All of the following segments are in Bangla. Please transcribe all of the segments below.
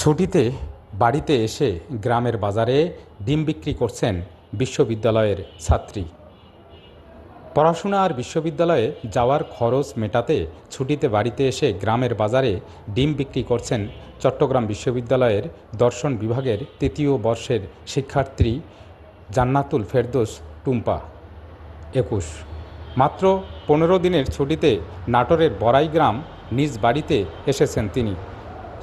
ছুটিতে বাড়িতে এসে গ্রামের বাজারে ডিম বিক্রি করছেন বিশ্ববিদ্যালয়ের ছাত্রী। পড়াশোনা আর বিশ্ববিদ্যালয়ে যাওয়ার খরচ মেটাতে ছুটিতে বাড়িতে এসে গ্রামের বাজারে ডিম বিক্রি করছেন চট্টগ্রাম বিশ্ববিদ্যালয়ের দর্শন বিভাগের তৃতীয় বর্ষের শিক্ষার্থী জান্নাতুল ফেরদোস টুম্পা। একুশ। মাত্র পনেরো দিনের ছুটিতে নাটোরের বড়াই গ্রাম নিজ বাড়িতে এসেছেন তিনি।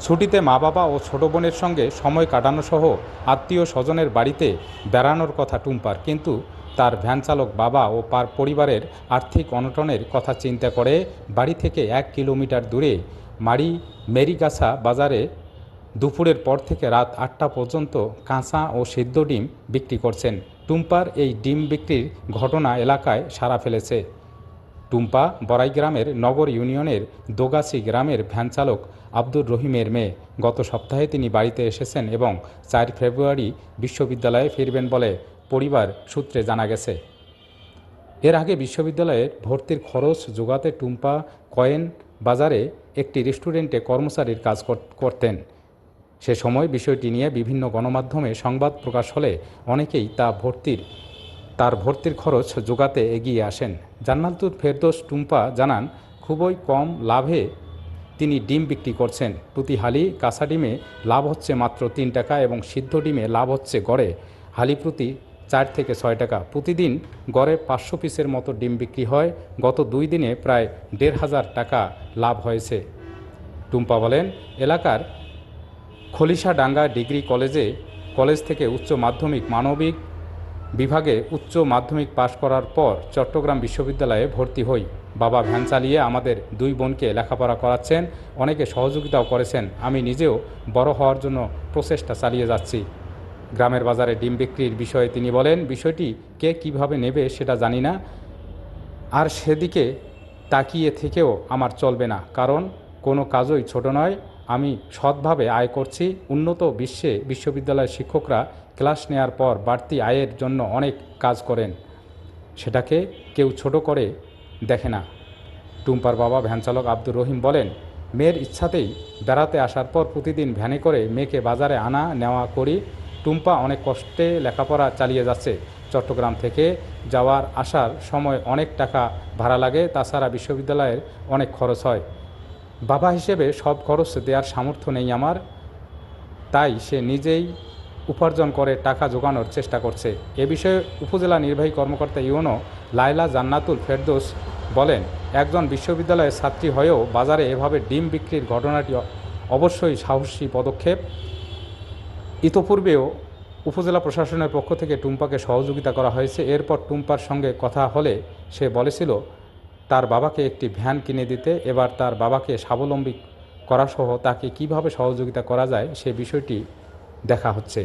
ছুটিতে মা বাবা ও ছোট বোনের সঙ্গে সময় কাটানো সহ আত্মীয় স্বজনের বাড়িতে বেড়ানোর কথা টুম্পার। কিন্তু তার ভ্যান চালক বাবা ও পার পরিবারের আর্থিক অনটনের কথা চিন্তা করে বাড়ি থেকে এক কিলোমিটার দূরে মারি মেরিগাছা বাজারে দুপুরের পর থেকে রাত আটটা পর্যন্ত কাঁচা ও সিদ্ধ ডিম বিক্রি করছেন। টুম্পার এই ডিম বিক্রির ঘটনা এলাকায় সারা ফেলেছে। টুম্পা বড়াই গ্রামের নগর ইউনিয়নের দোগাছি গ্রামের ভ্যানচালক আব্দুর রহিমের মেয়ে। গত সপ্তাহে তিনি বাড়িতে এসেছেন এবং চার ফেব্রুয়ারি বিশ্ববিদ্যালয়ে ফিরবেন বলে পরিবার সূত্রে জানা গেছে। এর আগে বিশ্ববিদ্যালয়ের ভর্তির খরচ যোগাতে টুম্পা কয়েন বাজারে একটি রেস্টুরেন্টে কর্মচারীর কাজ করতেন। সে সময় বিষয়টি নিয়ে বিভিন্ন গণমাধ্যমে সংবাদ প্রকাশ হলে অনেকেই তা ভর্তির তার ভর্তির খরচ যোগাতে এগিয়ে আসেন। জান্নাতুল ফেরদোস টুম্পা জানান, খুবই কম লাভে তিনি ডিম বিক্রি করছেন। প্রতি হালি কাঁচা ডিমে লাভ হচ্ছে মাত্র তিন টাকা এবং সিদ্ধ ডিমে লাভ হচ্ছে গড়ে হালি প্রতি চার থেকে ছয় টাকা। প্রতিদিন গড়ে পাঁচশো পিসের মতো ডিম বিক্রি হয়। গত দুই দিনে প্রায় দেড় হাজার টাকা লাভ হয়েছে। টুম্পা বলেন, এলাকার খলিশাডাঙ্গা ডিগ্রি কলেজে, কলেজ থেকে উচ্চ মাধ্যমিক মানবিক বিভাগে উচ্চ মাধ্যমিক পাশ করার পর চট্টগ্রাম বিশ্ববিদ্যালয়ে ভর্তি হই। বাবা ভ্যান চালিয়ে আমাদের দুই বোনকে লেখাপড়া করাচ্ছেন, অনেকে সহযোগিতাও করেছেন। আমি নিজেও বড় হওয়ার জন্য প্রচেষ্টা চালিয়ে যাচ্ছি। গ্রামের বাজারে ডিম বিক্রির বিষয়ে তিনি বলেন, বিষয়টি কে কীভাবে নেবে সেটা জানি না। আর সেদিকে তাকিয়ে থেকেও আমার চলবে না, কারণ কোনো কাজই ছোট নয়। আমি সৎভাবে আয় করছি। উন্নত বিশ্বে বিশ্ববিদ্যালয়ের শিক্ষকরা ক্লাস নেওয়ার পর বাড়তি আয়ের জন্য অনেক কাজ করেন। সেটাকে কেউ ছোট করে দেখে না। টুম্পার বাবা ভ্যানচালক আব্দুর রহিম বলেন, মেয়ের ইচ্ছাতেই বেড়াতে আসার পর প্রতিদিন ভ্যানে করে মেয়েকে বাজারে আনা, নেওয়া করি। টুম্পা অনেক কষ্টে লেখাপড়া চালিয়ে যাচ্ছে। চট্টগ্রাম থেকে যাওয়ার আসার সময় অনেক টাকা ভাড়া লাগে। তাছাড়া বিশ্ববিদ্যালয়ের অনেক খরচ হয়। বাবা হিসেবে সব খরচ দেওয়ার সামর্থ্য নেই আমার। তাই সে নিজেই উপার্জন করে টাকা জোগানোর চেষ্টা করছে। এ বিষয়ে উপজেলা নির্বাহী কর্মকর্তা ইউনো লাইলা জান্নাতুল ফেরদোস বলেন, একজন বিশ্ববিদ্যালয়ের ছাত্রী হয়েও বাজারে এভাবে ডিম বিক্রির ঘটনাটি অবশ্যই সাহসী পদক্ষেপ। ইতোপূর্বেও উপজেলা প্রশাসনের পক্ষ থেকে টুম্পাকে সহযোগিতা করা হয়েছে। এরপর টুম্পার সঙ্গে কথা হলে সে বলেছিল তার বাবাকে একটি ভ্যান কিনে দিতে, এবার তার বাবাকে স্বাবলম্বী করাসহ তাকে কীভাবে সহযোগিতা করা যায় সে বিষয়টি দেখা হচ্ছে।